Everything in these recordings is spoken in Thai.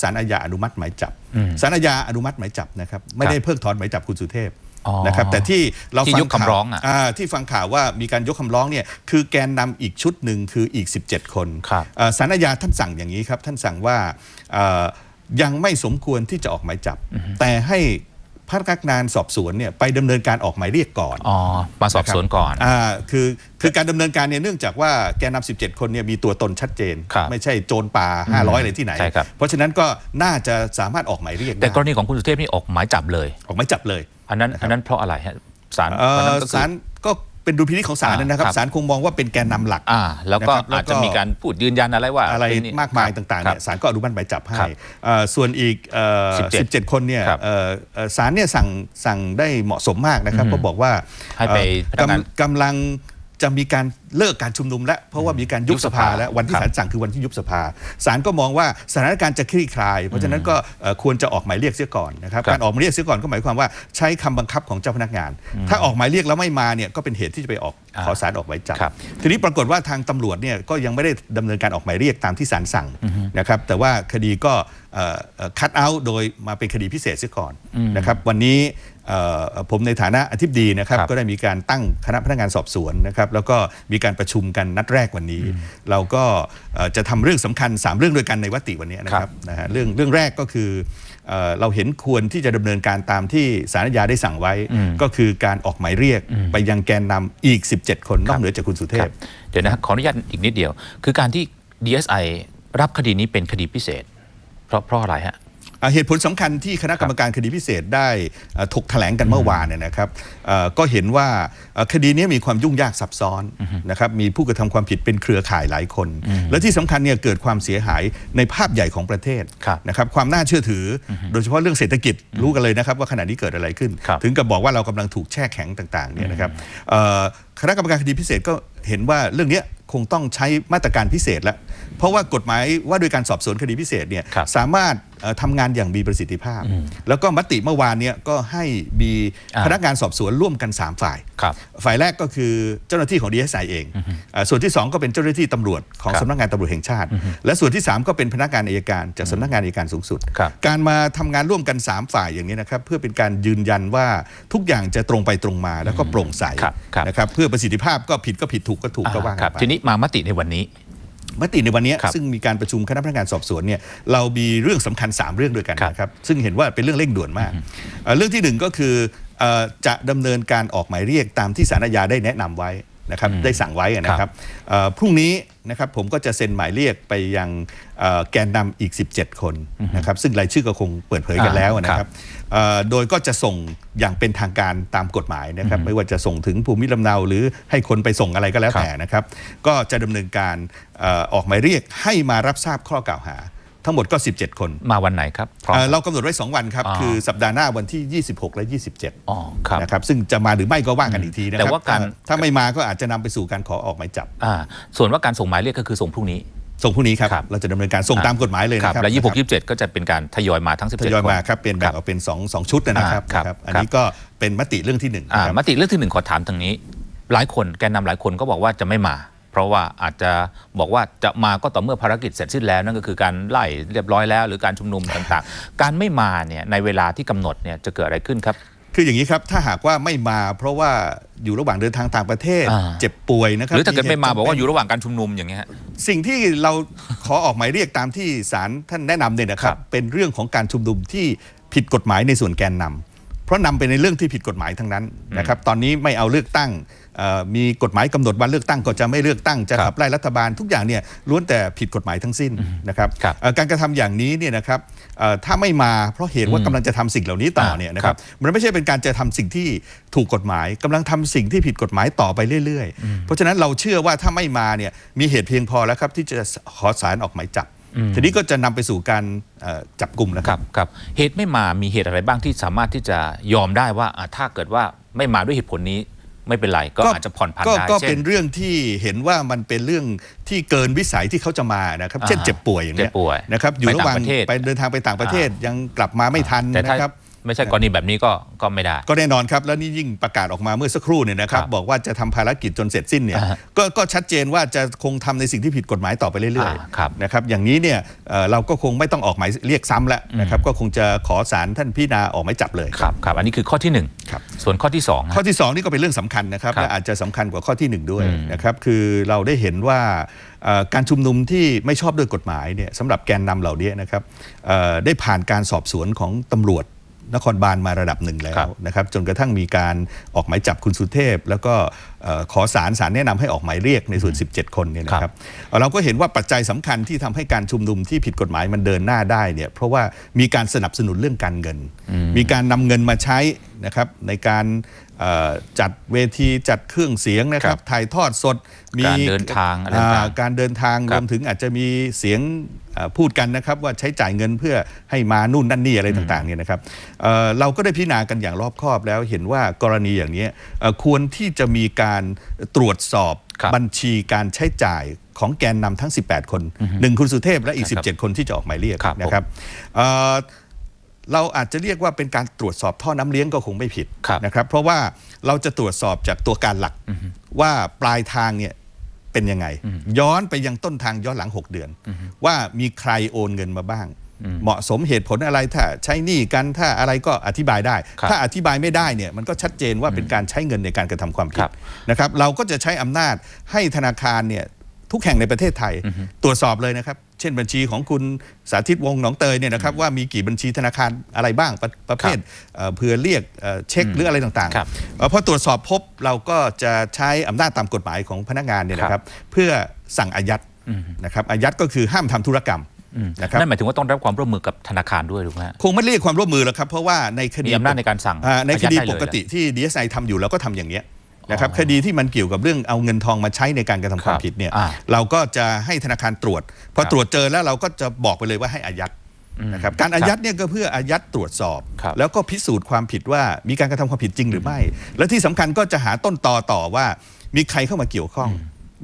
ศาลอาญาอนุมัติหมายจับอืมศาลอาญาอนุมัติหมายจับนะครับ ไม่ได้เพิกถอนหมายจับคุณสุเทพอ๋อนะครับ แต่ที่เราที่ฟัยกคำร้องอะข่าวาที่ฟังข่าวว่ามีการยกคำร้องเนี่ยคือแกนนำอีกชุดหนึ่งคืออีก 17 คนครับเอ่อศาลอาญาท่านสั่งอย่างนี้ครับ ท่านสั่งว่าเอ่อยังไม่สมควรที่จะออกหมายจับ แต่ให้ พนักงานสอบสวนเนี่ยไปดำเนินการออกหมายเรียกก่อนอ๋อมาสอบสวนก่อนอ่าคือคือการดำเนินการเนี่ยเนื่องจากว่าแกนนำ17 คนเนี่ยมีตัวตนชัดเจนครับไม่ใช่โจรป่า 500 อะไรที่ไหนใช่ครับเพราะฉะนั้นก็น่าจะสามารถออกหมายเรียกแต่ได้กรณีของคุณสุเทพนี่ออกหมายจับเลย ออกหมายจับเลย อันนั้นอันนั้นเพราะอะไรฮะศาลเอ่อวันนั้นก็คือศาลก็ เป็นดุลพินิจของศาลอ่านะครับครับศาลคงมองว่าเป็นแกนนำหลักอ่าแล้วก็นะครับแล้วก็อาจจะมีการพูดยืนยันอะไรว่าอะไรเป็นนี่มากมายครับต่างๆครัเนี่บยศาลก็อนุมัติหมายจับให้ครับเอ่อส่วนอีกเอ่อ17 17 คนเนี่ยครับเอ่อเอ่อศาลเนี่ยสั่งสั่งได้เหมาะสมมากนะครับเพราะบอกว่าให้ไปเอ่อพนักงานกำกำลัง จะมีการเลิกการชุมนุมแล้วเพราะว่ามีการยุบยุบสสภาภาแล้ววันที่ครับศาลสั่งคือวันที่ยุบสภาศาลก็มองว่าสถานการณ์จะคลี่คลาย เพราะฉะนั้นก็เอ่อควรจะออกหมายเรียกเสียก่อนนะครับครับการออกหมายเรียกเสียก่อนก็หมายความว่าใช้คำบังคับของเจ้าพนักงาน ถ้าออกหมายเรียกแล้วไม่มาเนี่ยก็เป็นเหตุที่จะไปออกอ่าขอศาลออกหมายจับ ครับ ทีนี้ปรากฏว่าทางตำรวจเนี่ยก็ยังไม่ได้ดำเนินการออกหมายเรียกตามที่ศาลสั่งนะครับแต่ว่าคดีก็คัดเอาท์โดยมาเป็นคดีพิเศษเสียก่อนนะครับวันนี้เอ่อ ผมในฐานะอธิบดีนะครับครับก็ได้มีการตั้งคณะพนักงานสอบสวนนะครับแล้วก็มีการประชุมกันนัดแรกวันนี้ เราก็เอ่อจะทำเรื่องสำคัญ 3 เรื่องด้วยกันในวติวันนี้นะคครัรับบนะฮะเรื่องเรื่องแรกก็คือเอ่อเราเห็นควรที่จะดำเนินการตามที่สารยาได้สั่งไว้ ก็คือการออกหมายเรียกไปยังแกนนำอีก 17 คนนอกเหนือจากคุณสุเทครัพบเดี๋ยวนะขออนุญาตอีกนิดเดียว คือการที่ DSI รับคดีนี้เป็นคดีพิเศษ เพราะเพราะอะไรฮะอ่า เหตุผลสำคัญที่คณะกรรมการคดีพิเศษได้เอ่อถกแถลงกันเมื่อวานเนี่ยนะครับเอ่อก็เห็นว่าเอ่อคดีนี้มีความยุ่งยากซับซ้อนนะครับมีผู้กระทำความผิดเป็นเครือข่ายหลายคน และที่สำคัญเนี่ยเกิดความเสียหายในภาพใหญ่ของประเทศครับนะครับความน่าเชื่อถืออโดยเฉพาะเรื่องเศรษฐกิจรู้กันเลยนะครับว่าขณะนี้เกิดอะไรขึ้นครับถึงกับบอกว่าเรากำลังถูกแช่แข็งต่างๆเนี่ยนะครับเอ่อคณะกรรมการคดีพิเศษก็เห็นว่าเรื่องเนี้ยคงต้องใช้มาตรการพิเศษแล้ว เพราะว่ากฎหมายว่าด้วยการสอบสวนคดีพิเศษเนี่ยครับสามารถเอ่อ ทำงานอย่างมีประสิทธิภาพ แล้วก็มติเมื่อวานเนี่ยก็ให้มีอ่าพนักงานสอบสวนร่วมกัน 3 ฝ่ายครับฝ่ายแรกก็คือเจ้าหน้าที่ของ DSI เองอ่าส่วนที่ 2 ก็เป็นเจ้าหน้าที่ตำรวจของครับสำนักงานตำรวจแห่งชาติ และส่วนที่ 3 ก็เป็นพนักงานอัยการจากสำนักงานอัยการสูงสุดครับการมาทำงานร่วมกัน 3 ฝ่ายอย่างนี้นะครับเพื่อเป็นการยืนยันว่าทุกอย่างจะตรงไปตรงมาแล้วก็โปร่งใสครับครับนะครับเพื่อประสิทธิภาพก็ผิดก็ผิดถูกก็ถูกก็ว่าคกัรันบไปทีนี้มามติในวันนี้ มติในวันนี้ครับซึ่งมีการประชุมคณะพนักงานสอบสวนเนี่ยเรามีเรื่องสำคัญ 3 เรื่องด้วยกันครับนะครับซึ่งเห็นว่าเป็นเรื่องเร่งด่วนมากเอ่อเรื่องที่หนึ่งก็คือเอ่อจะดำเนินการออกหมายเรียกตามที่สารอาญาได้แนะนำไว้นะครับได้สั่งไว้นะครับเอ่อพรุ่งนี้ นะครับผมก็จะเซ็นหมายเรียกไปยังเอ่อแกนนำอีก 17 คนนะครับซึ่งรายชื่อก็คงเปิดเผยกันอ่าแล้วนะคครัรับบเอ่อโดยก็จะส่งอย่างเป็นทางการตามกฎหมายนะครับไม่ว่าจะส่งถึงภูมิลำเนา หรือให้คนไปส่งอะไรก็แล้วครับแต่นะครับ ก็จะดำเนินการเอ่อออกหมายเรียกให้มารับทราบข้อกล่าวหา ทั้งหมดก็ 17 คนมาวันไหนครับพร้อม เอ่อเรากำหนดไว้ 2 วันครับอ่าคือสัปดาห์หน้าวันที่ 26 และ 27อ๋อครับ นะครับซึ่งจะมาหรือไม่ก็ว่ากันอีกทีนะคแต่รับว่าการ ถ้ถ้าไม่มาก็อาจจะนำไปสู่การขอออกหมายจับ อ่าส่วนว่าการส่งหมายเรียกก็คือส่งพรุ่งนี้ ส่งพรุ่งนี้ครับ ครับ เราจะดำเนินการส่งตามกฎหมายเลยครันะครับและนะค26รับ27ก็จะเป็นการทยอยมาทั้ง17ทยอยมาคนครับเป็นแบ่งออกเป็น2งชุดนะครับอ่าครับ นะครับ อันครับนี้ก็เป็นมติเรื่องที่หนึ่งอ่านะครับ มติเรื่องที่หนึ่งขอถามตรงนี้ หลายคนแกนนำหลายคนก็บอกว่าจะไม่มา เพราะว่าอาจจะบอกว่าจะมาก็ต่อเมื่อภารกิจเสร็จสิ้นแล้วนั่นก็คือการไล่เรียบร้อยแล้ว หรือการชุมนุมต่างๆ การไม่มาเนี่ยในเวลาที่กำหนดเนี่ยจะเกิดอะไรขึ้นครับ คืออย่างนี้ครับถ้าหากว่าไม่มาเพราะว่าอยู่ระหว่างเดินทางต่างประเทศอ่าเจ็บป่วยนะครัหรือถ้าเกิดไม่มาหตุบอกว่าจำเป็นอยู่ระหว่างการชุมนุมอย่างเงี้ยฮะสิ่งที่เราขอออกหมายเรียกตามที่ศาลท่านแนะนำเนี่ยนะครับครับเป็นเรื่องของการชุมนุมที่ผิดกฎหมายในส่วนแกนนำเพ ราะนำไปในเรื่องที่ผิดกฎหมายทั้งนั้นนะครับตอนนี้ไม่เอาเลือกตั้งเอ่อมีกฎหมายกำหนดวันเลือกตั้งก็จะไม่เลือกตั้งจะครับขับไล่รัฐบาลทุกอย่างเนี่ยล้วนแต่ผิดกฎหมายทั้งสิ้นนะครับครับเอ่อการกระทำอย่างนี้เนี่ยนะครับเอ่อถ้าไม่มาเพราะเหตุว่ากำลังจะทำสิ่งเหล่านี้ต่อเนี่ยนะครับมันไม่ใช่เป็นการจะทำสิ่งที่ถูกกฎหมายกำลังทำสิ่งที่ผิดกฎหมายต่อไปเรื่อย ๆ เพราะฉะนั้นเราเชื่อว่าถ้าไม่มาเนี่ยมีเหตุเพียงพอแล้วครับที่จะขอสารออกหมายจับ ทีนี้ก็จะนำไปสู่การเอ่อจับกลุ่มนะคครัรับบครับ เหตุไม่มามีเหตุอะไรบ้างที่สามารถที่จะยอมได้ว่าอะถ้าเกิดว่าไม่มาด้วยเหตุผลนี้ไม่เป็นไรก็อาจจะผ่อนผันก็ได้ก็เช่เป็นนเรื่องที่เห็นว่ามันเป็นเรื่องที่เกินวิสัยที่เขาจะมานะครับ เช่นอ่าเจ็บป่วยอย่างเงี้เจ็บป่วยนะครับอยู่ไประหว่างต่างประเทศไปเดินทางไปต่างประเทศยังกลับมาไม่ทันแต่ถ้านะครับ ไม่ใช่กรณีแบบนี้ก็ก็ไม่ได้ ก็แน่นอนครับ แล้วนี่ยิ่งประกาศออกมาเมื่อสักครู่เนี่ยนะครับครับบอกว่าจะทำภารกิจจนเสร็จสิ้นเนี่ยอ่าฮะก็ก็ชัดเจนว่าจะคงทำในสิ่งที่ผิดกฎหมายต่อไปเรื่อยอ่าครับๆนะครับอย่างนี้เนี่ยเอ่อเราก็คงไม่ต้องออกหมายเรียกซ้ำแล้วนะครับก็คงจะขอศาลท่านพิจารณาออกหมายจับเลยครับครับอันนี้คือข้อที่หนึ่งครับส่วนข้อที่สองข้อฮะที่ 2 นี่ก็เป็นเรื่องสำคัญนะครับครับและอาจจะสำคัญกว่าข้อทีหนึ่1 ด้วยอืมนะครับคือเราได้เห็นว่าเอ่อการชุมนุมที่ไม่ชอบด้วยกฎหมายเนี่ยสำหรับแกนนำเหล่านี้นะครับเอ่อได้ผ่านการสอบสวนของตำรวจ นครบาลมาระดับหนึ่งแล้ครัวบนะครับจนกระทั่งมีการออกหมายจับคุณสุเทพ แล้วก็เอ่อขอศาลศาลแนะนำให้ออกหมายเรียกในส่วน 17 คนเนี่ยนะครับเอ่อเราก็เห็นว่าปัจจัยสำคัญที่ทำให้การชุมนุมที่ผิดกฎหมายมันเดินหน้าได้เนี่ยเพราะว่ามีการสนับสนุนเรื่องการเงิน มีการนำเงินมาใช้นะครับในการเอ่อ จัดเวทีจัดเครื่องเสียงนะครับ ถ่ายทอดสดมีการเดินทางอะไรต่างๆอ่าการเดินทางครัรบวมถึงอาจจะมีเสียงเอ่อพูดกันนะครับ ว่าใช้จ่ายเงินเพื่อให้มานู่นนั่นนี่อะไรต่างๆเนี่ยนะครับเอ่อเราก็ได้พิจารณากันอย่างรอบคอบแล้วเห็นว่ากรณีอย่างนี้เอ่อควรที่จะมีการตรวจสอบครับบัญชีการใช้จ่ายของแกนนำทั้ง 18 คนหนึ่งคุณสุเทพและอีกครับ17 คนที่จะออกหมายเรียกครับนะครับ เอ่อเราอาจจะเรียกว่าเป็นการตรวจสอบท่อน้ำเลี้ยงก็คงไม่ผิดครับนะครับ เพราะว่าเราจะตรวจสอบจากตัวการหลักว่าปลายทางเนี่ยเป็นยังไง ย้อนไปยังต้นทางย้อนหลัง 6 เดือน ว่ามีใครโอนเงินมาบ้าง เหมาะสมเหตุผลอะไรถ้าใช้หนี้กันถ้าอะไรก็อธิบายได้ครับถ้าอธิบายไม่ได้เนี่ยมันก็ชัดเจนว่าเป็นการใช้เงินในการกระทำความผิครัดบนะครับ เราก็จะใช้อำนาจให้ธนาคารเนี่ยทุกแห่งในประเทศไทย ตรวจสอบเลยนะครับ เช่นบัญชีของคุณสาธิตวงศ์หนองเตยเนี่ยนะครับว่ามีกี่บัญชีธนาคารอะไรบ้างประประเภทเอ่อเพื่อเรียกเอ่อเช็คหรืออะไรต่างครับๆเอ่อพอตรวจสอบพบเราก็จะใช้อำนาจตามกฎหมายของพนักงานเนี่ยนะครับเพื่อสั่งอายัดนะครับอายัดก็คือห้ามทำธุรกรรมนะครับนั่นหมายถึงว่าต้องได้รับความร่วมมือกับธนาคารด้วยถูกไหมฮะคงไม่เรียกความร่วมมือแล้วครับเพราะว่าในคดีมีอำนาจในการสั่งอ่ในคดีอายัดได้เลยปกติที่ DSI ทำอยู่เราก็ทำอย่างเนี้ย นะครับคดีที่มันเกี่ยวกับเรื่องเอาเงินทองมาใช้ในการกระทำความครับผิดเนี่ยอ่าเราก็จะให้ธนาคารตรวจพอครับตรวจเจอแล้วเราก็จะบอกไปเลยว่าให้อายัดนะครับการอายัดเนี่ยก็เพื่ออายัดตรวจสอบครับแล้วก็พิสูจน์ความผิดว่ามีการกระทำความผิดจริงหรือไม่ และที่สำคัญก็จะหาต้นตอต่อว่ามีใครเข้ามาเกี่ยวข้อง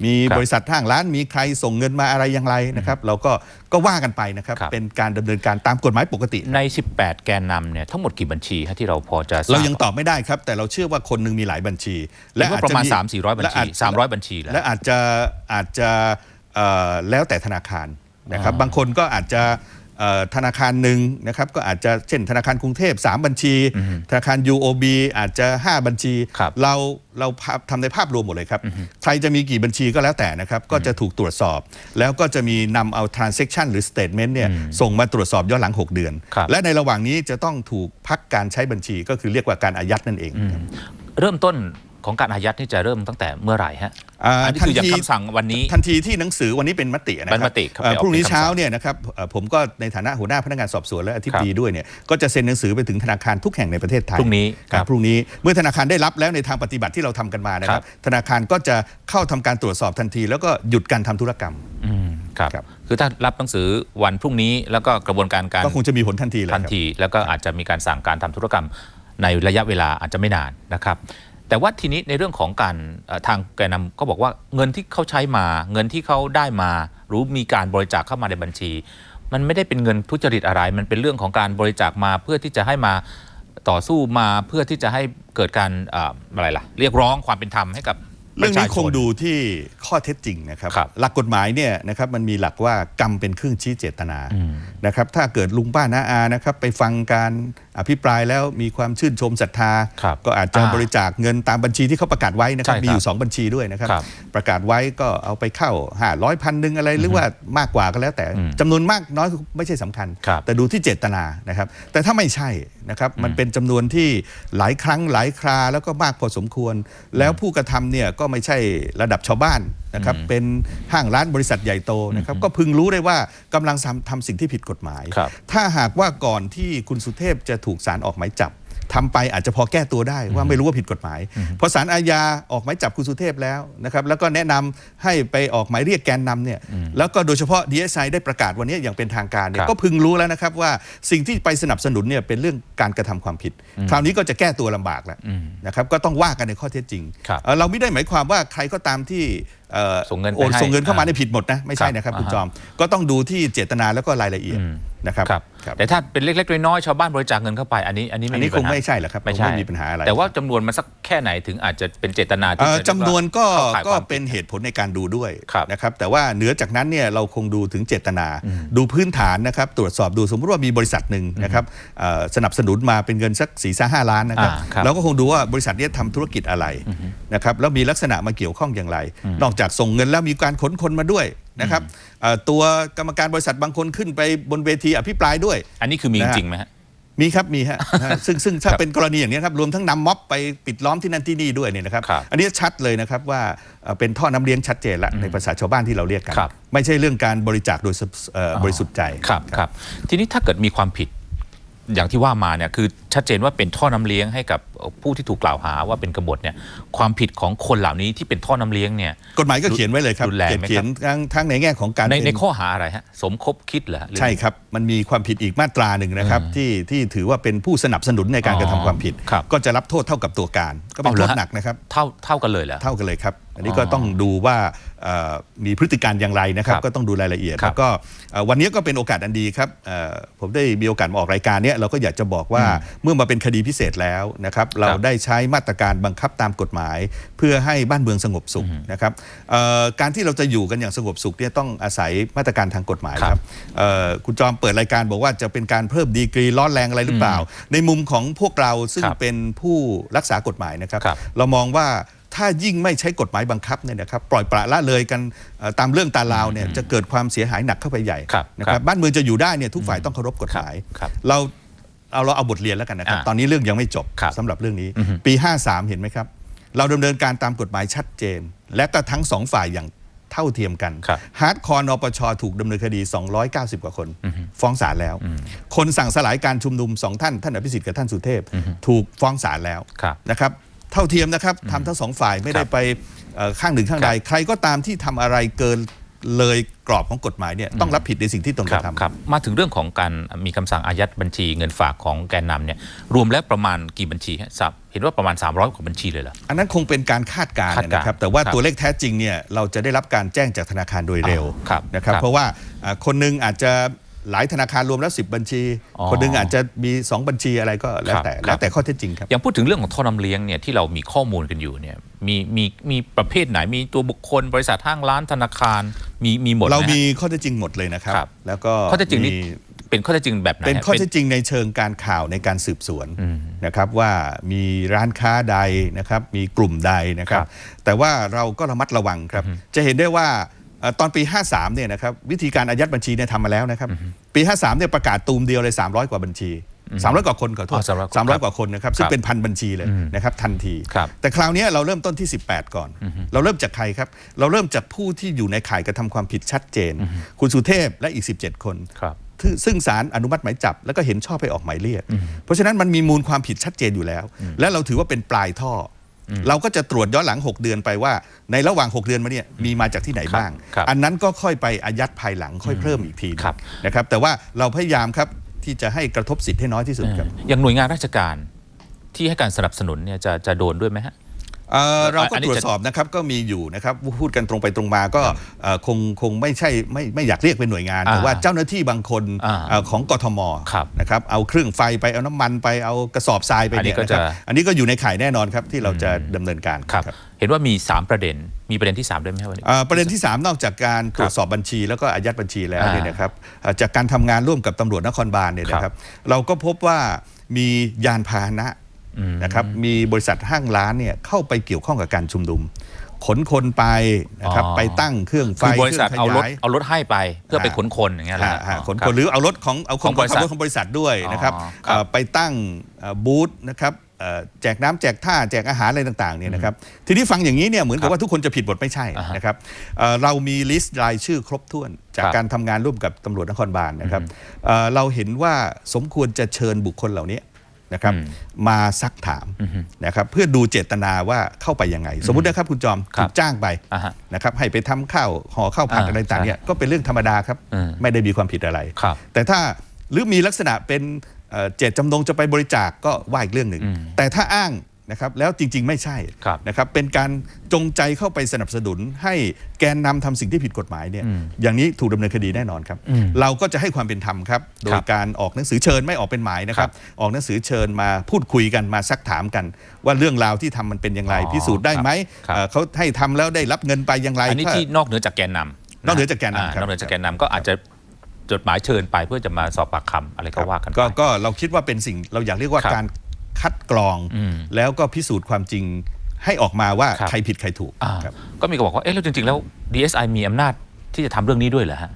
มีครับบริษัทห้างร้านมีใครส่งเงินมาอะไรอย่างไรนะครับเราก็ก็ว่ากันไปนะครับครับ เป็นการดำเนินการตามกฎหมายปกติ ใน 18 แกนนำเนี่ยทั้งหมดกี่บัญชีฮะที่เราพอจะทบ เรายังตอบไม่ได้ครับ แต่เราเชื่อว่าคนหนึ่งมีหลายบัญชี และว่าประมาณ3 4 0 0บัญและชีอาจ300บัญชีแล้ว และอาจจะอาจจะเอ่อแล้วแต่ธนาคารนะครับบางคนก็อาจจะเอ่อ ธนาคารหนึ่งนะครับก็อาจจะเช่นธนาคารกรุงเทพ 3 บัญชี ธนาคาร UOB อาจจะ 5 บัญชีครับเราเราภาพทำในภาพรวมหมดเลยครับ ใครจะมีกี่บัญชีก็แล้วแต่นะครับ ก็จะถูกตรวจสอบ แล้วก็จะมีนำเอา transaction หรือ statement เนี่ยส่งมาตรวจสอบย้อนหลัง 6 เดือนครับและในระหว่างนี้จะต้องถูกพักการใช้บัญชีก็คือเรียกว่าการอายัดนั่นเองครับเริ่มต้น ของการอายัดนี่จะเริ่มตั้งแต่เมื่อไหร่ฮะอ่าอันนี้คืออย่างทันทีคำสั่งวันนี้ ทันทีที่หนังสือวันนี้เป็นมตินะคเป็รันมติครับเอ่อไปออกพรุ่งนี้เป็นคำสั่งเช้าเนี่ยนะครับเอ่อผมก็ในฐานะหัวหน้าพนักงานสอบสวนและอธิบดีด้วยเนี่ยก็จะเซ็นหนังสือไปถึงธนาคารทุกแห่งในประเทศไทยพรุ่งนี้คครัรับบพรุ่งนี้เมื่อธนาคารได้รับแล้วในทางปฏิบัติที่เราทำกันมานะคครัรับบธนาคารก็จะเข้าทำการตรวจสอบทันที แล้วก็หยุดการทำธุรกรรมอืมครับครับคือถ้ารับหนังสือวันพรุ่งนี้แล้วก็กระบวนการการก็คงจะมีผลทันทีเลยคทัรันบที แล้วก็อาจจะมีการสั่งการทำธุรกรรมในระยะเวลาอาจจะไม่นานนะครับ แต่ว่าทีนี้ในเรื่องของการทางแกนนำก็บอกว่าเงินที่เขาใช้มา เงินที่เขาได้มาหรือมีการบริจาคเข้ามาในบัญชี มันไม่ได้เป็นเงินทุจริตอะไร มันเป็นเรื่องของการบริจาคมาเพื่อที่จะให้มาต่อสู้มาเพื่อที่จะให้เกิดการอะไรล่ะ เรียกร้องความเป็นธรรมให้กับ เรื่องระชานี้ชคงนดูที่ข้อเท็จจริงนะครับครับ หลักกฎหมายเนี่ยนะครับมันมีหลักว่ากรรมเป็นเครื่องชี้เจตนานะครับถ้าเกิดลุงป้าน้าอานะครับไปฟังการอภิปรายแล้วมีความชื่นชมศรัทธาครับก็อาจจะอ่าบริจาคเงินตามบัญชีที่เขาประกาศไว้นะครับใช่ครับมีอยู่ 2 บัญชีด้วยนะครับครับ ประกาศไว้ก็เอาไปเข้า500พันหนึ่งอะไรหรือว่ามากกว่าก็แล้ว แต่อืมจำนวนมากน้อยไม่ใช่สำคัญครับแต่ดูที่เจตนานะครับ แต่ถ้าไม่ใช่นะครับมันเป็นจำนวนที่หลายครั้งหลายคราแล้วก็มากพอสมควร แล้วผู้กระทำเนี่ยก็ไม่ใช่ระดับชาวบ้านนะครับเป็นห้างร้านบริษัทใหญ่โตนะครับก็พึงรู้ได้ว่ากำลังทำทำสิ่งที่ผิดกฎหมายครับถ้าหากว่าก่อนที่คุณสุเทพจะถูกศาลออกหมายจับ ทำไปอาจจะพอแก้ตัวได้ว่าไม่รู้ว่าผิดกฎหมายพอศาลอาญาออกหมายจับคุณสุเทพแล้วนะครับแล้วก็แนะนำให้ไปออกหมายเรียกแกนนำเนี่ยแล้วก็โดยเฉพาะ DSI ได้ประกาศวันนี้อย่างเป็นทางการเนี่ครัยบก็พึงรู้แล้วนะครับว่าสิ่งที่ไปสนับสนุนเนี่ยเป็นเรื่องการกระทำความผิด คราวนี้ก็จะแก้ตัวลำบากแล้วนะครับก็ต้องว่ากันในข้อเท็จจริงครับเอ่อเราไม่ได้หมายความว่าใครก็ตามที่เอ่อส่งเงินไปโอนให้ส่งเงินเข้ามาอ่าในผิดหมดนะไม่ใช่ครับนะครับคุณอ่าฮะจอมก็ต้องดูที่เจตนาแล้วก็รายละเอียดอืมนะครับครับครับแต่ถ้าเป็นเล็กๆน้อยๆชาวบ้านบริจาคเงินเข้าไปอันนี้อันนี้อัไม่นมีนี้คปังญหาไม่ใช่หรอกครับไม่ใช่ไม่มีปัญหาอะไรแต่ว่าจำนวนมันสักแค่ไหนถึงอาจจะเป็นเจตนาที่เอ่อจะจำนวนก็เข้าข่ายก็ความผิดเป็นเหตุผลในการดูด้วยครับนะครับแต่ว่าเหนือจากนั้นเนี่ยเราคงดูถึงเจตนา ดูพื้นฐานนะครับตรวจสอบดูสมมติว่ามีบริษัทหนึ่งนะครับเอ่อสนับสนุนมาเป็นเงินสักสี่ห้าล้านนะครับอ่าครับเราก็คงดูว่าบริษัทเนี้ทำธุรกิจอะไรนะครับแล้วมีลักษณะมาเกี่ยวข้องอย่างไรนอกจากส่งเงินแล้วมีการขนคนมาด้วยนะครับเอ่อตัวกรรมการบริษัทบางคนขึ้นไปบนเวทีอภิปรายด้วย อันนี้คือมีจนะฮะริงๆไหมฮะมีครับมีฮะฮะซึ่งซึ่งถ้าครับเป็นกรณีอย่างนี้ครับรวมทั้งนำม็อบไปปิดล้อมที่นั่นที่นี่ด้วยเนี่ยนะครับครับอันนี้ชัดเลยนะครับว่าเอ่อเป็นท่อน้ำเลี้ยงชัดเจนละในภาษาชาวบ้านที่เราเรียกกันครับไม่ใช่เรื่องการบริจาคโดยสเอ่ออบริสุทธิ์ใจครับครับทีนี้ถ้าเกิดมีความผิดอย่างที่ว่ามาเนี่ยคือชัดเจนว่าเป็นท่อน้ำเลี้ยงให้กับผู้ที่ถูกกล่าวหาว่าเป็นกบฏเนี่ยความผิดของคนเหล่านี้ที่เป็นท่อน้ำเลี้ยงเนี่ยกฎหมายก็เขียนไว้เลยครับรุนแรงไหมครับเขียนทั้งทั้งในแง่ของการในเป็ในข้อหาอะไรฮะสมคบคิดเหรอหรือใช่ครับ มันมีความผิดอีกมาตราหนึ่งนะครับที่ที่ถือว่าเป็นผู้สนับสนุนในการอ๋อกระทำความผิดครับก็จะรับโทษเท่ากับตัวการ ก็เป็นเอาเหโทรอษฮะหนักนะครับเท่าเท่ากันเลยเหรอเท่ากันเลยครับอันนี้อ๋อก็ต้องดูว่าเอ่อมีพฤติการอย่างไรนะครับครับก็ต้องดูรายละเอียดครับแล้วก็เอ่อวันนี้ก็เป็นโอกาสอันดีครับเอ่อผมได้มีโอกาสมาออกรายการเนี้ยเราก็อยากจะบอกว่าเมื่อมาเป็นคดีพิเศษแล้วนะครับเราได้ใช้มาตรการบังคับตามกฎหมาย เพื่อให้บ้านเมืองสงบสุขนะครับเอ่อการที่เราจะอยู่กันอย่างสงบสุขเนี่ยต้องอาศัยมาตรการทางกฎหมายคครัรับบเอ่อคุณจอมเปิดรายการบอกว่าจะเป็นการเพิ่มดีกรีร้อนแรงอะไรหรือเปล่า ในมุมของพวกเราซึ่งครับเป็นผู้รักษากฎหมายนะครับครับ เรามองว่าถ้ายิ่งไม่ใช้กฎหมายบังคับเนี่ยนะครับปล่อยปละละเลยกันเอ่อตามเรื่องตามราวเนี่ยจะเกิดความเสียหายหนักเข้าไปใหญ่ครับนะคครัรับบบ้านเมืองจะอยู่ได้เนี่ยทุกฝ่ายต้องเคารพกฎหมายครับเรา เอาเราเอาบทเรียนแล้วกันนะครับ อ่าตอนนี้เรื่องยังไม่จบครับสำหรับเรื่องนี้ อือฮึ ปี 53 เห็นไหมครับ เราดำเนินการตามกฎหมายชัดเจน และก็ทั้งสองฝ่ายอย่างเท่าเทียมกันครับ ฮาร์ดคอร์นปชถูกดำเนินคดี 290 กว่าคน ฟ้องศาลแล้ว คนสั่งสลายการชุมนุมสองท่าน ท่านอภิสิทธิ์กับท่านสุเทพ ถูกฟ้องศาลแล้ว ครับ นะครับเท่าเทียมนะครับทำทั้งสองฝ่ายไม่ได้ครับไปเอ่อข้างหนึ่งข้างใด ใครก็ตามที่ทำอะไรเกิน เลยกรอบของกฎหมายเนี่ยต้องรับผิดในสิ่งที่ตนคกรับระทำครับ มาถึงเรื่องของการมีคำสั่งอายัดบัญชีเงินฝากของแกนนำเนี่ยรวมแล้วประมาณกี่บัญชีฮะทราบเห็นว่าประมาณ 300กว่าบัญชีเลยเหรออันนั้นคงเป็นการคาดการณ์คาดการณ์นะครับแต่ว่าครับตัวเลขแท้จริงเนี่ยเราจะได้รับการแจ้งจากธนาคารโดยเร็วอ๋อครับนะครับครับ เพราะว่าอ่าคนหนึงอาจจะ หลายธนาคารรวมแล้ว 10 บัญชี อ๋อคนหนึงอาจจะมี 2 บัญชีอะไรก็แล้วแต่ครับ แล้วแต่ข้อเท็จจริงครับ อย่างพูดถึงเรื่องของท่อน้ำเลี้ยงเนี่ยที่เรามีข้อมูลกันอยู่เนี่ยมีมีมีประเภทไหนมีตัวบุคคลบริษัทห้างร้านธนาคารมีมีหมดไหเราฮะ มีข้อเท็จจริงหมดเลยนะครับ ครับ แล้วก็ข้อเท็จจริงนี่มี เป็นข้อเท็จจริงแบบไหนเป็นฮะ ข้อเท็จจริงในเชิงการข่าวในการสืบสวนนะครับว่ามีร้านค้าใดนะครับมีกลุ่มใดนะครับแต่ว่าเราก็ระมัดระวังครับ จะเห็นได้ว่าเอ่อ ตอนปี 53เนี่ยนะครับวิธีการอายัดบัญชีเนี่ยทำมาแล้วนะครับ ปี 53เนี่ยประกาศตูมเดียวเลย 300 กว่าบัญชี 300 กว่าคนขอโทอ๋ษอ300 300 กว่าคนนะครับซึ่คงรับเป็นพันบัญชีเลยนะครับทันทีครับแต่คราวเนี้ยเราเริ่มต้นที่ 18 ก่อน เราเริ่มจากใครครับ เราเริ่มจากผู้ที่อยู่ในข่ายกระทำความผิดชัดเจน คุณสุเทพและอีก 17 คนครับซึ่งซึ่งศาลอนุมัติหมายจับแล้วก็เห็นชอบให้ออกหมายเรียก เพราะฉะนั้นมันมีมูลความผิดชัดเจนอยู่แล้ว และเราถือว่าเป็นปลายท่ออ เราก็จะตรวจย้อนหลัง 6 เดือนไปว่า ในระหว่าง 6 เดือนมาเนี่ยมีมาจากที่ไหนบ้างครับอันนั้นก็ค่อยไปอายัดภายหลังค่อยเพิ่มอีกทีหนึ่งครับนะครับ แต่ว่าเราพยายามครับที่จะให้กระทบสิทธิ์ให้น้อยที่สุดครับอย่างหน่วยงานราชการที่ให้การสนับสนุนเนี่ยจะจะโดนด้วยไหมฮะ เอ่อเราก็อันนี้ตรวจะจสอบนะครับก็มีอยู่นะครับพูดกันตรงไปตรงมาก็เอ่อคงคงไม่ใช่ไม่ไม่อยากเรียกเป็นหน่วยงาน แต่อ่าว่าเจ้าหน้าที่บางคนอ่าเอ่อของกทมครับนะครับเอาเครื่องไฟไปเอาน้ำมันไปเอากระสอบทรายไปอันนี้เนี่ยก็นะครับจะ อันนี้ก็อยู่ในข่ายแน่นอนครับที่เราจะดำเนินการครับ ครับ เห็นว่ามี 3 ประเด็น มีประเด็นที่ 3 ด้วยไหมครับวันนี้ เอ่อประเด็นที่ 3 นอกจากการตรวจสอบบัญชี แล้วก็อายัดบัญชีแล้วอ่าเนี่ยนะครับเอ่อจากการทำงานร่วมกับตำรวจนครบาลเนี่ยนะครับ เราก็พบว่ามียานพาหนะอืม นะครับมีบริษัทห้างร้านเนี่ยเข้าไปเกี่ยวข้องกับการชุมนุม ขนคนไปนะครับอ๋อไปตั้งเครื่องไฟคือบริษัทคงเอาขรถยายเอารถให้ไปเพื่อไปฮะขนคนอย่างเงี้ยแหละฮะฮะขนรับคนหรือเอารถของเอาคนของบริษัทขัรถของบริษัทด้วยนะครับอ๋อครับเอ่อไปตั้งเอ่อบูธนะครับเอ่อแจกน้ำแจกท่าแจกอาหารอะไรต่างๆเนี่ยนะครับทีนี้ฟังอย่างนี้เนี่ยเหมือนกับว่าทุกคนจะผิดหมดไม่ใช่อ่าฮะนะครับเอ่อเรามีลิสต์รายชื่อครบถ้วน จากครับการทำงานร่วมกับตำรวจนครบาลนะครับเอ่อเราเห็นว่าสมควรจะเชิญบุคคลเหล่านี้ นะครับอืมมาซักถามนะครับเพื่อดูเจตนาว่าเข้าไปยังไง สมมุตินะครับคุณจอมครัถูบกจ้างไปอ่าฮะนะครับให้ไปทำข้าวห่อข้าวผัดอ่าอะไรต่างๆเนี่ยก็เป็นเรื่องธรรมดาครับอืมไม่ได้มีความผิดอะไรครับแต่ถ้าหรือมีลักษณะเป็นเอ่อเจตจำนงจะไปบริจาคก็ว่าอีกเรื่องหนึ่ง แต่ถ้าอ้าง นะครับแล้วจริง ๆ ไม่ใช่ครับนะครับเป็นการจงใจเข้าไปสนับสนุน ให้แกนนำทำสิ่งที่ผิดกฎหมายเนี่ยอืมอย่างนี้ถูกดำเนินคดีแน่นอนครับอืมเราก็จะให้ความเป็นธรรมครับโดครัยบการออกหนังสือเชิญไม่ออกเป็นหมายนะครับออกหนังสือเชิญมาพูดคุยกันมาซักถามกัน ว่าเรื่องราวที่ทำมันเป็นอย่างไรอ๋อพิสูจน์ได้ไหมครับเอ่อเขาให้ทำแล้วได้รับเงินไปอย่างไรอันนี้ถ้าที่นอกเหนือจากแกนนำนอกเหนือจากแกนนำอ่ครับนอกเหนือจากแกนนำก็อาจจะจดหมายเชิญไปเพื่อจะมาสอบปากคำอะไรก็ว่ากันไปก็ก็เราคิดว่าเป็นสิ่งเราอยากเรียกว่าครับการ คัดกรองอืมแล้วก็พิสูจน์ความจริงให้ออกมาว่าครับใครผิดใครถูกอ่าครับก็มีก็บอกว่า เอ๊ะแล้วจริง ๆ แล้ว DSI มีอำนาจที่จะทำเรื่องนี้ด้วยเหรอฮะ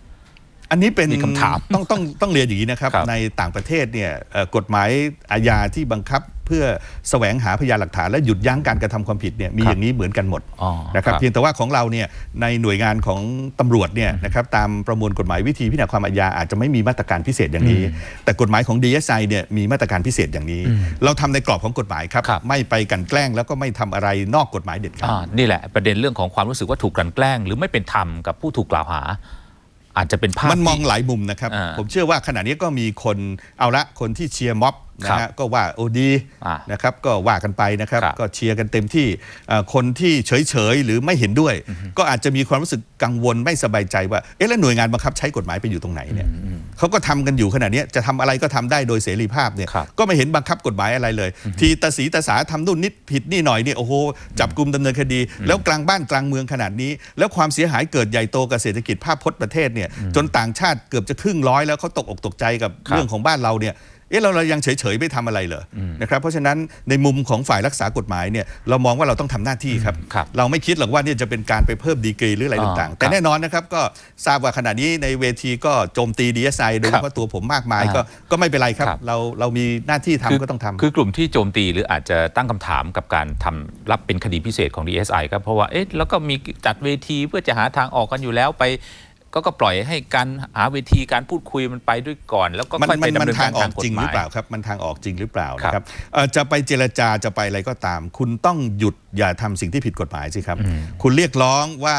อันนี้เป็นมีคำถาม ต้องต้องต้องเรียนอย่างนี้นะครับครับ ในต่างประเทศเนี่ยเอ่อกฎหมายอาญาที่บังคับเพื่อแสวงหาพยานหลักฐานและหยุดยั้งการกระทำความผิดเนี่ยมีครับอย่างนี้เหมือนกันหมดอ๋อนะครับครับเพียงแต่ว่าของเราเนี่ยในหน่วยงานของตำรวจเนี่ยนะครับตามประมวลกฎหมายวิธีพิจารณาความอาญาอาจจะไม่มีมาตรการพิเศษอย่างนี้ แต่กฎหมายของ DSI เนี่ยมีมาตรการพิเศษอย่างนี้ เราทำในกรอบของกฎหมายครับครับไม่ไปกลันแกล้งแล้วก็ไม่ทำอะไรนอกกฎหมายเด็ดขาดอ่านี่แหละประเด็นเรื่องของความรู้สึกว่าถูกกลั่นแกล้ง หรือไม่เป็นธรรมกับผู้ถูกกล่าวหาอาจจะเป็นภาพมันมองที่หลายมุมนะครับอ่าผมเชื่อว่าขณะนี้ก็มีคนเอาละคนที่เชียร์ม็อบนะครัฮะบก็ว่าโอ้ดีอ่านะครับก็ว่ากันไปนะครับครับก็เชียร์กันเต็มที่เอ่อคนที่เฉยๆหรือไม่เห็นด้วย ก็อาจจะมีความรู้สึกกังวลไม่สบายใจว่าเอ๊ะแล้วหน่วยงานบังคับใช้กฎหมายไปอยู่ตรงไหนเนี่ยเขาก็ทำกันอยู่ขณะนี้จะทำอะไรก็ทำได้โดยเสรีภาพเนี่ยครับก็ไม่เห็นบังคับกฎหมายอะไรเลย ทีตาสีตาสาทำนู่นนิดผิดนี่หน่อยเนี่ยโอ้โหจับกลุ่มดำเนินคดี แล้วกลางบ้านกลางเมืองขนาดนี้ แล้วความเสียหายเกิดใหญ่โตกับเศรษฐกิจภาพพจน์ประเทศเนี่ยจนต่างชาติเกือบจะครึ่งร้อยแล้วเขาตกอกตกใจกับครับเรื่องของบ้านเราเนี่ย เอ๊ะเราเรายังเฉยๆไม่ทำอะไรเหรออนะครับเพราะฉะนั้นในมุมของฝ่ายรักษากฎหมายเนี่ยเรามองว่าเราต้องทำหน้าที่ครับครับ เราไม่คิดหรอกว่าเนี่ยจะเป็นการไปเพิ่มดีกรีหรืออะไรอ๋อต่างๆคแต่รับแน่นอนนะครับก็ทราบว่าขณะนี้ในเวทีก็โจมตีดีเอสไอโดยครัเฉบพาะตัวผมมากมายอ่าก็ก็ไม่เป็นไรครับครับ เราเรามีหน้าที่ทำก็ต้องทำคือกลุ่มที่โจมตีหรืออาจจะตั้งคำถามกับการทำรับเป็นคดีพิเศษของ DSI ก็เพราะว่าเอ๊ะแล้วก็มีจัดเวทีเพื่อจะหาทางออกกันอยู่แล้วไป ก็ก็ปล่อยให้การหาเวทีการพูดคุยมันไปด้วยก่อน แล้วก็มันค่อยมัไปนดำมันเนินทาการงออทากงกฎจริงหหมารือยเปล่าครับ มันทางออกจริงหรือเปล่าครับนะครับเอ่อจะไปเจรจาจะไปอะไรก็ตาม คุณต้องหยุดอย่าทำสิ่งที่ผิดกฎหมายสิครับ คุณเรียกร้องว่า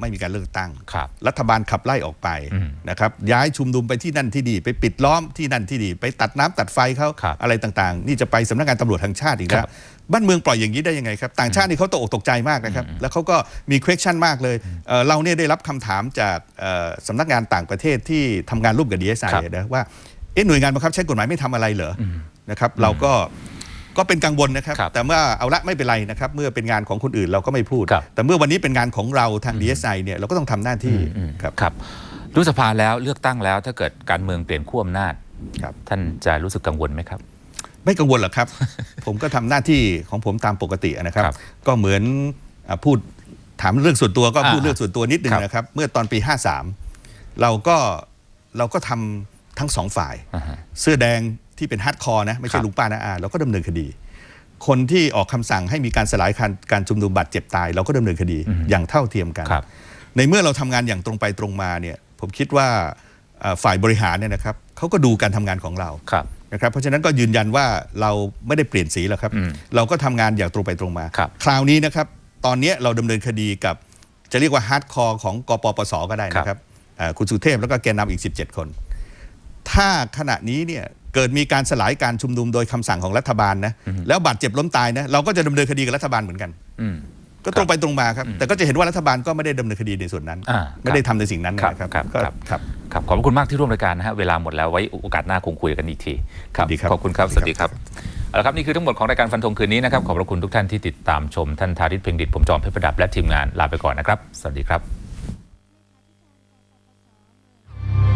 ไม่มีการเลือกตั้ง ครับรัฐบาลขับไล่ออกไปอืมนะครับย้ายชุมนุมไปที่นั่นที่นี่ไปปิดล้อมที่นั่นที่นี่ไปตัดน้ำตัดไฟเขาครับอะไรต่างๆ นี่จะไปสำนักงานตำรวจแห่งชาติอีกแล้ครัวบ บ้านเมืองปล่อยอย่างนี้ได้ยังไงครับ ต่างชาตินี่เขาตกอกตกใจมากนะครับ แล้วเขาก็มี question มากเลยเอ่อเราเนี่ยได้รับคำถามจากเอ่อสำนักงานต่างประเทศที่ทำงานร่วมกับ DSI ครับ นะว่าเอ๊ะหน่วยงานบังคับใช้กฎหมายไม่ทำอะไรเหรออนะครับเราก็ ก็เป็นกังวลนะครับครับ แต่เมื่อเอาละไม่เป็นไรนะครับ เมื่อเป็นงานของคนอื่นเราก็ไม่พูดครับแต่เมื่อวันนี้เป็นงานของเราทาง DSI เนี่ยเราก็ต้องทำหน้าที่ครับครับรู้สภาแล้วเลือกตั้งแล้วถ้าเกิดการเมืองเปลี่ยนขั้วอำนาจครับท่านจะรู้สึกกังวลไหมครับ ไม่กังวลหรอกครับ ผมก็ทำหน้าที่ของผมตามปกตินะครับครับก็เหมือนอะพูดถามเรื่องส่วนตัวก็อ่าพูดเรื่องส่วนตัวนิดนึงครับนะครับ เมื่อตอนปี 53 เราก็เราก็ทำทั้งสองฝ่ายอ่าฮะเสื้อแดง ที่เป็นฮาร์ดคอร์นะไม่คใช่รับลุงป้านาอาเราก็ดำเนินคดี คนที่ออกคำสั่งให้มีการสลายการการชุมนุมบาดเจ็บตาย เราก็ดำเนินคดีอย่างเท่าเทียมกันครับในเมื่อเราทำงานอย่างตรงไปตรงมาเนี่ยผมคิดว่าอ่าฝ่ายบริหารเนี่ยนะครับเขาก็ดูการทำงานของเราครับนะครับเพราะฉะนั้นก็ยืนยันว่าเราไม่ได้เปลี่ยนสีแล้วครับอืมเราก็ทำงานอย่างตรงไปตรงมาครับคราวนี้นะครับ ตอนนี้เราดำเนินคดีกับ จะเรียกว่าฮาร์ดคอร์ของกปปสก็ได้นะครับอ่าคุณสุเทพแล้วก็แกนนำอีก 17 คน ถ้าขณะนี้เนี่ย เกิดมีการสลายการชุมนุมโดยคำสั่งของรัฐบาลนะแล้วบาดเจ็บล้มตายนะเราก็จะดำเนินคดีกับรัฐบาลเหมือนกันอืมก็ตรงไปตรงมาครับ แต่ก็จะเห็นว่ารัฐบาลก็ไม่ได้ดำเนินคดีในส่วนนั้นอ่าไม่ได้ทำในสิ่งนั้นครับนะครับครับก็ครับครับครับขอบคุณมากที่ร่วมรายการนะฮะเวลาหมดแล้วไว้โอกาสหน้าคงคุยกันอีกทีสวัสดีครับขอบคุณครับสสวัวัสสดีดีคครัรับบเอาละครับนี่คือทั้งหมดของรายการฟันธงคืนนี้นะครับขอบพระคุณทุกท่านที่ติดตามชมท่านทาริศเพ็งดิตผมจอมเพชรประดับและทีมงานลาไปก่อนนะครับ สวัสดีครับ